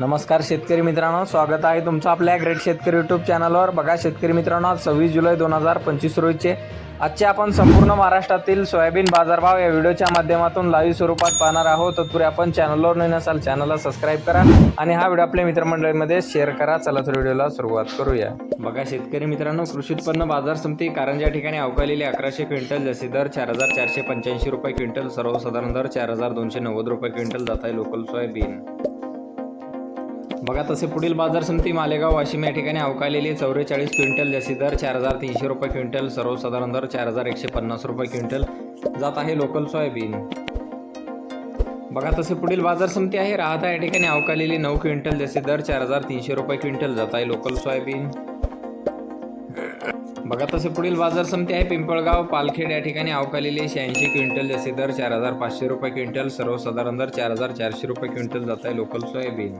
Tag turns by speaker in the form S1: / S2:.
S1: नमस्कार शेतकरी मित्रांनो स्वागत आहे तुमचं आपल्या ग्रेट शेतकरी यूट्यूब चॅनलवर बघा शेतकरी मित्रांनो आज सव्वीस जुलै दोन हजार पंचवीस रोजीचे आजचे आपण संपूर्ण महाराष्ट्रातील सोयाबीन बाजारभाव या व्हिडिओच्या माध्यमातून लाईव्ह स्वरूपात पाहणार आहोत. तत्पूर्वी आपण चॅनलवर नाही नसाल चॅनलला सबस्क्राईब करा आणि हा व्हिडिओ आपल्या मित्रमंडळीमध्ये शेअर करा. चला तर व्हिडिओला सुरुवात करूया. बघा शेतकरी मित्रांनो कृषी उत्पन्न बाजार समिती कारंजा ठिकाणी अवकालेले अकराशे क्विंटल जसे दर चार हजार चारशे पंच्याऐंशी रुपये क्विंटल सर्वसाधारण दर चार हजार दोनशे नव्वद रुपये क्विंटल जात आहे लोकल सोयाबीन. बघा तसे पुढील बाजार समिती मालेगाव वाशिम या ठिकाणी अवकालेली चौवेचाळीस क्विंटल जशी दर चार हजार तीनशे रुपये क्विंटल सर्वसाधारण दर चार हजार एकशे पन्नास रुपये क्विंटल. जात आहे लोकल सोयाबीन बघा तसे पुढील बाजार समिती आहे. राहता या ठिकाणी अवकालेली नऊ क्विंटल जसे दर चार हजार तीनशे रुपये क्विंटल. जात आहे लोकल सोयाबीन बघा तसे पुढील बाजार समिती आहे. पिंपळगाव पालखेड या ठिकाणी अवकालेली शहाऐंशी क्विंटल जसे दर चार हजार पाचशे रुपये क्विंटल. सर्वसाधारण दर चार हजार चारशे रुपये क्विंटल. जात आहे लोकल सोयाबीन